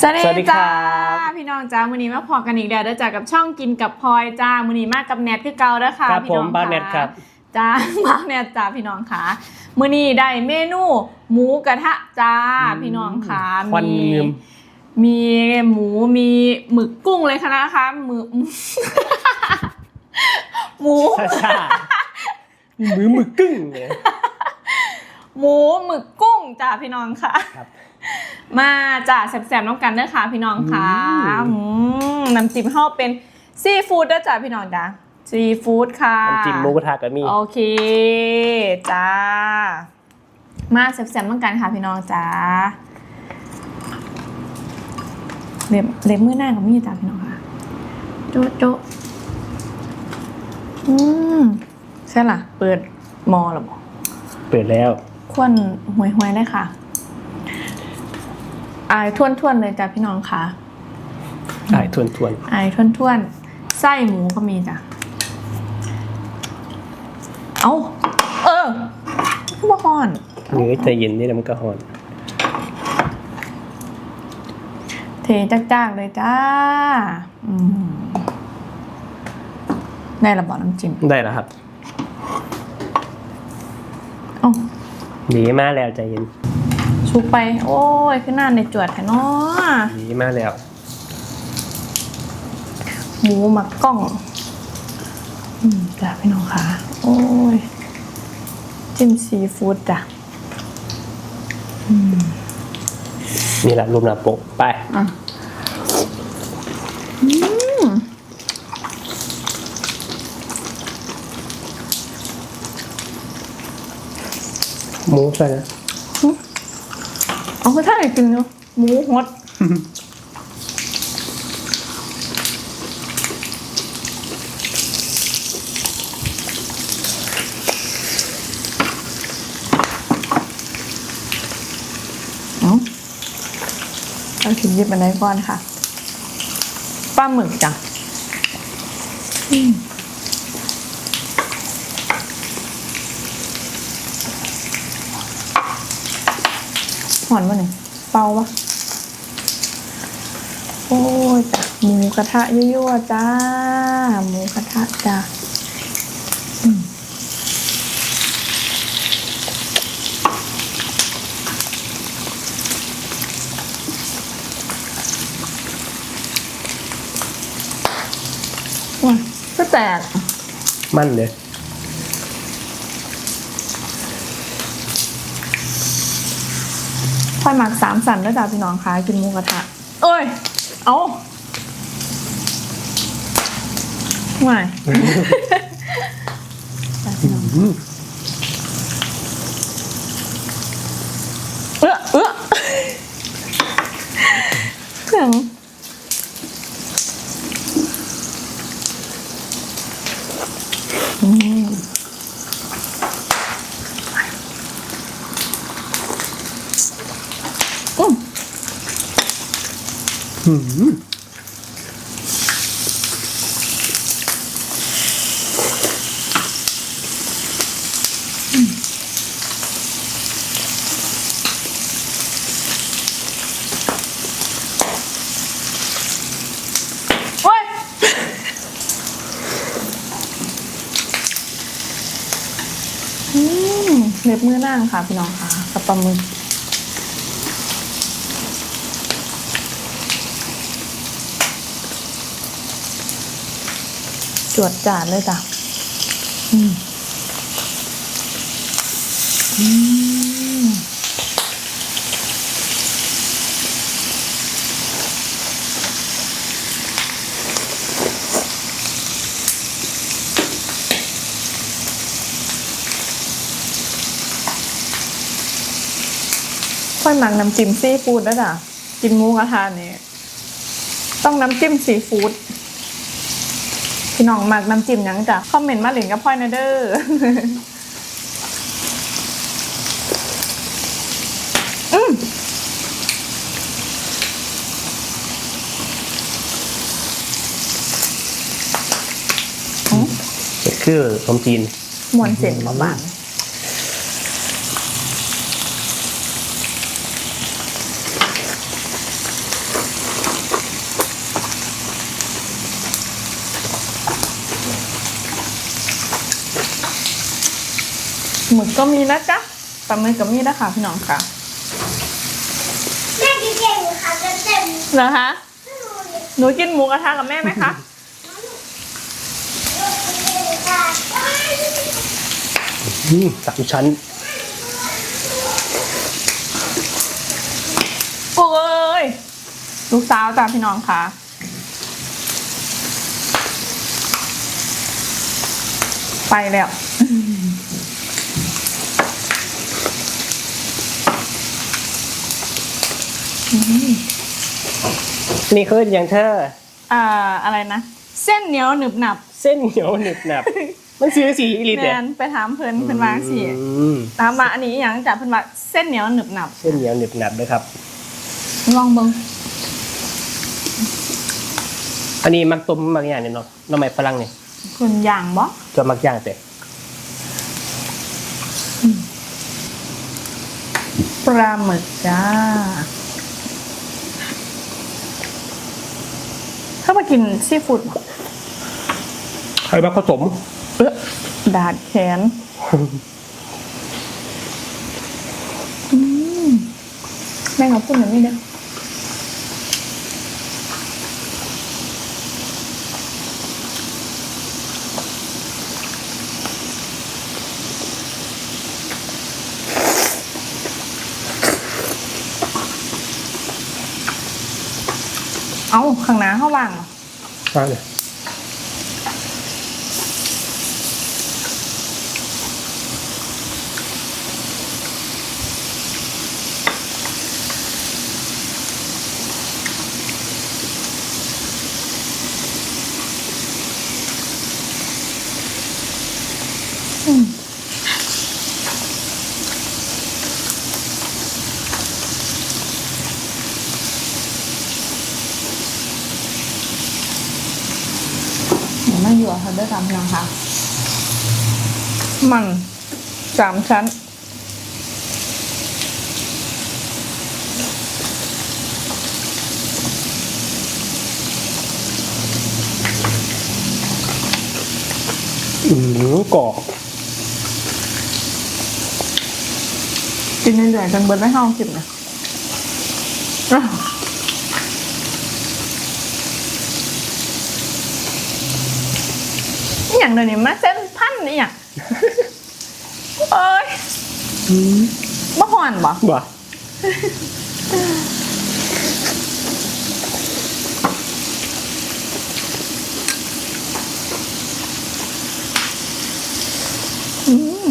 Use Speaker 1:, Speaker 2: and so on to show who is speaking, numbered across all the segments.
Speaker 1: สวัส
Speaker 2: สวัสดี
Speaker 1: ดี
Speaker 2: ครั
Speaker 1: จ้า
Speaker 2: บ
Speaker 1: พี่น้องจ้ามือนี้มาพอกันอีกแล้วเด้อจ้ากับช่องกินกับพลอยจ้ามือนี้มากับแนทคือเก่าเด้อค่ะ
Speaker 2: ครับ
Speaker 1: พี่
Speaker 2: ผ
Speaker 1: น้
Speaker 2: ม
Speaker 1: อง
Speaker 2: บ้านเน็ตครับ
Speaker 1: จ้าบ้านแนทจ้าพี่น้องค่ะมือนี้ได้เมนูหมูกระทะจ้าพี่น้องค่ะ
Speaker 2: ควัน
Speaker 1: มี
Speaker 2: ลืม
Speaker 1: มีหมูมีหมึกกุ้งเลยค่ะนะคะหมึกหมู
Speaker 2: ชาชามือมือกึ้งเลย
Speaker 1: หมูหมึกกุ้งจ้าพี่น้องค่ะ
Speaker 2: ครับ
Speaker 1: มาจ้าแสบๆน้องกันเด้อค่ะพี่น้องค่ะ
Speaker 2: อืม
Speaker 1: อืมน้ำจิ้มเฮาเป็นซีฟู้ดเด้อจ้าพี่น้องจ้าซีฟู้ดค่ะ
Speaker 2: น้ำจิ้มหมูกระทะก็มี
Speaker 1: โอเคจ้ามาแสบๆน้องกันค่ะพี่น้องจ้าเล็บเล็บมือหน้ากับมีดจ้าพี่น้องค่ะโจ๊ะโจ๊ะอืมใช่ล่ะ เปิดหมอหรอบอก
Speaker 2: เปิดแล้ว
Speaker 1: ควนหวยหวยๆเลยค่ะ อายทวนทวนๆเลยจ้ะพี่น้องค่ะ
Speaker 2: ได้ทวนทวน
Speaker 1: อายทวนทวนๆไส้หมูก็มีจ้ะเอาเออขึ้นมาก่อน
Speaker 2: ๆเนื้อใจเย็นนี่น้ำกระหอน
Speaker 1: เทจากๆเลยจ้าอืมได้ระบอกน้ำจิ้ม
Speaker 2: ได้แล้วครับ
Speaker 1: เอ้า
Speaker 2: ดีมากแล้วใจเย็น
Speaker 1: ชุบไป โอ้ยขึ้นหน้าในจวดแท้เนาะ
Speaker 2: ดีมากแล้ว
Speaker 1: หมูหมักกล้อง อืมจ้ะพี่น้องค่ะ โอ้ย จิ้มซีฟู้ดจ้ะ
Speaker 2: นี่แหละรูปหน้าปกไป
Speaker 1: อะอืม
Speaker 2: หมูใช่นะ
Speaker 1: เอาคือถ้าไหนกินเนาะหมูฮดเอาเราถึงหยิบอันไหนก่อนค่ะปลาหมึกจ้ะอืม หอนวะเนี่ยเป่าวะโอ้ยจ้ะหมูกระทะยั่วๆจ้า หมูกระทะจ้ะอืมว้าก็แตก
Speaker 2: มั่นเลย
Speaker 1: ค่อยหมักสามสันด้วยจ้าพี่น้องคะกินหมูกระทะเอ้ย เอาไม่จ้ะพี่น้อง
Speaker 2: อืม
Speaker 1: เออเออเสียงอืมอืม
Speaker 2: อืม
Speaker 1: โอ้ยอืม เล็บมือนั่งค่ะพี่น้องค่ะกับปลาหมึก จวดจานเลยจ้ะอืมอืมค่อยหมักน้ำจิ้มซีฟู้ดแล้วจ้ะกินหมูกระทะนี่ต้องน้ำจิ้มซีฟู้ด พี่น้องหมักน้ำจิ้มหยังจ้ะคอมเมนต์มาหลิงกับพ่อยนะเด้ออืม
Speaker 2: นี่คือขนมจีน
Speaker 1: มวนเส้นบางๆ ก็มีนะจ๊ะปลาหมึกก็มีนะคะพี่น้องค่ะ
Speaker 3: แม่กินเก่งค่ะจะเต็ม
Speaker 1: เหรอคะหนูกินหมูกระทะกับแม่ไหมคะ
Speaker 3: ค่ะ
Speaker 2: อืมสามชั้น
Speaker 1: โอ้ยลูกสาวจ้าพี่น้องค่ะไปแล้ว
Speaker 2: นี่คืออย่างเธอ
Speaker 1: อ่าอะไรนะ เส้นเหนียวหนึบหนับ
Speaker 2: เส้นเหนียวหนึบหนับ มันซื้อสีอีลิต
Speaker 1: แน
Speaker 2: เนี่ย
Speaker 1: นไปถามเพิ่นเพิ่นวาจังสิ
Speaker 2: อืม
Speaker 1: ถามมาอันนี้อหย่างจ้ะเพิ่นว่าเส้นเหนียวหนึบหนับ
Speaker 2: เส้นเหนียวหนึบหนับเลยครับ
Speaker 1: ลองเบิ่ง
Speaker 2: อันนี้มักต้มมักอย่างเนี่ยเนาะน้ำมันฝรั่งเนี่ย
Speaker 1: คุณย่างบ่
Speaker 2: จะมักย่างแต่
Speaker 1: ปลาหมึกจ้า ถ้ามากินซีฟู้ดบ่
Speaker 2: ใครมักผสม
Speaker 1: เอ๊ะดาดแขนอืมแม่งเอาพูดแบบนี้เด้อ ข้างหน้าเขาว่างเหรอ
Speaker 2: ว่เลย
Speaker 1: เดี๋ยวมาอยู่กับเขาด้วยกั นนะคะ มันสามชั้น
Speaker 2: อืมกรอบ
Speaker 1: กินเรื่อยๆจนเบิร์ดไม่ห้องกินนะ อ้าวอหย่างเดี๋ยวนี้มาเส้นพันนี่อย่างเอ้ยบ่หอนบ่
Speaker 2: บ่
Speaker 1: อืม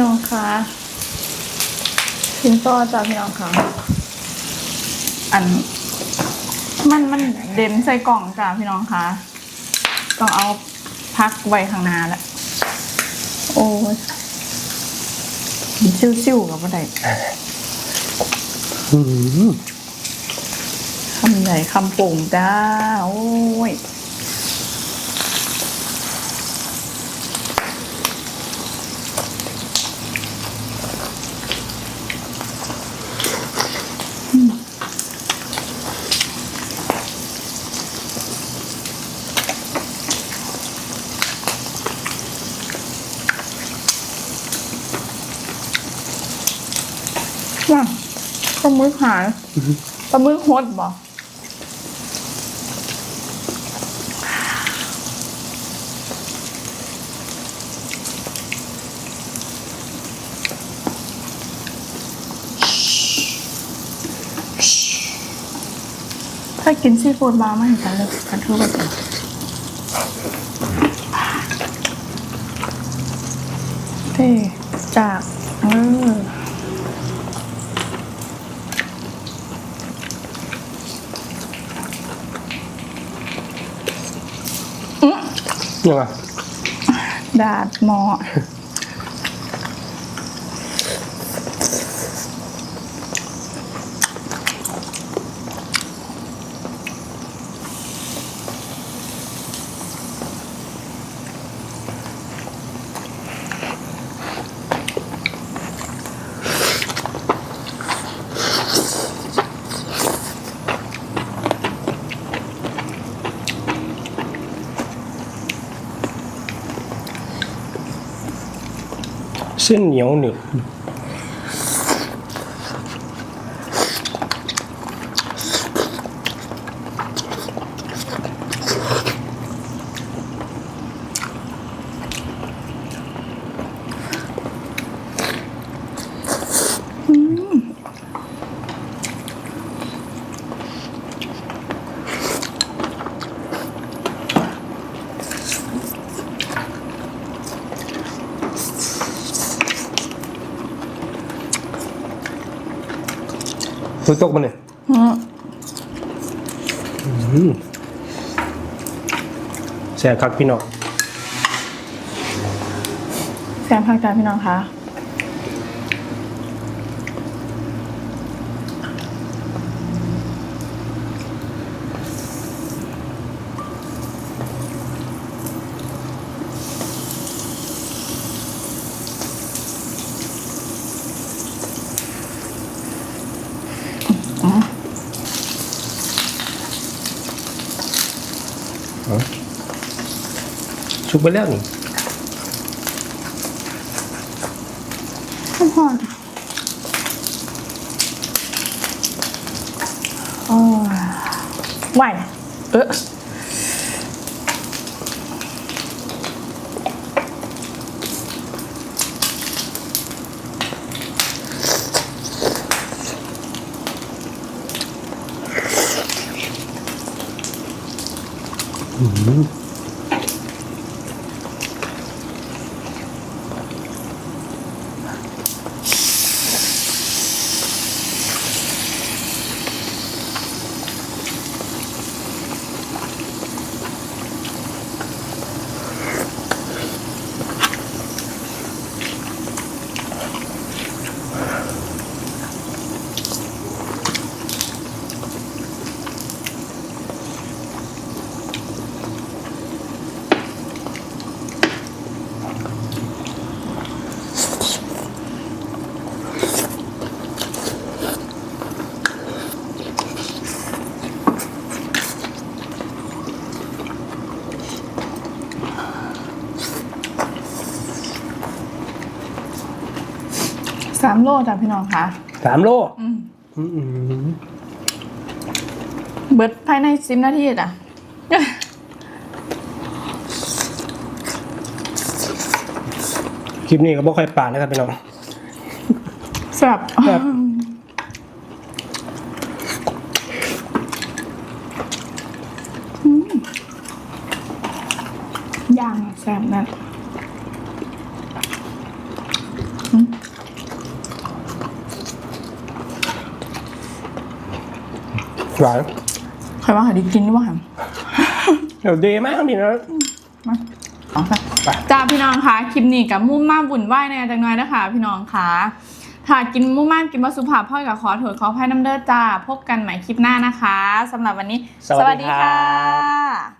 Speaker 1: น้องคะพินต่อจากพี่น้องคะอัน มันมันเด่นใส่กล่องจ้าพี่น้องคะต้องเอาพักไว้ข้างหน้าแล้วโอ้ยซิ่วๆกับอะไร
Speaker 2: อืม
Speaker 1: คำใหญ่คำโป่งจ้า โอ้ย ว่าปลาหมึกหายปลาหมึกฮดบ่ถ้ากินซีฟู้ดมาไม่เห็นกันเลยกันทุกแบบเท่จากเออ อ
Speaker 2: ยังไง
Speaker 1: ดาดหมอ
Speaker 2: ส้นเหนียวหนึบ ตัวตกมันเนี่ยแซ่บคักพี่น้อง
Speaker 1: แซ่บคักจ้าพี่น้องคะ
Speaker 2: ชุบไปแล้วนี่
Speaker 1: ข้าวหอมโอ้ยไหวเออสาม โลจ้ะพี่น้องคะ
Speaker 2: สามโล
Speaker 1: อืม
Speaker 2: อืมอืม
Speaker 1: เบิดภายในสิบนาทีจ้ะ
Speaker 2: คลิปนี้ก็บ่ค่อยปานนะครับพี่น้อง
Speaker 1: แซ่บ
Speaker 2: แซ่บ
Speaker 1: อืมย่างอะแซ่บนั่น
Speaker 2: หวาน
Speaker 1: ใครว่าหาดีกินด้วยว่า
Speaker 2: เดี๋ยวดีมากพี่นะ
Speaker 1: มาเอาค่ะ
Speaker 2: ไป
Speaker 1: จ้าพี่น้องคะคลิปนี้กับมุ่มม่ามบุ่นไหวในจังน้อยนะคะ พี่น้องคะถ้ากินมุ่มม่ามกินมาสุภาพพ่อยกับขอโทษขออภัยน้ำเด้อจ้า พบกันใหม่คลิปหน้านะคะสำหรับวันนี้
Speaker 2: สวัสดีครับ
Speaker 1: ค่ะ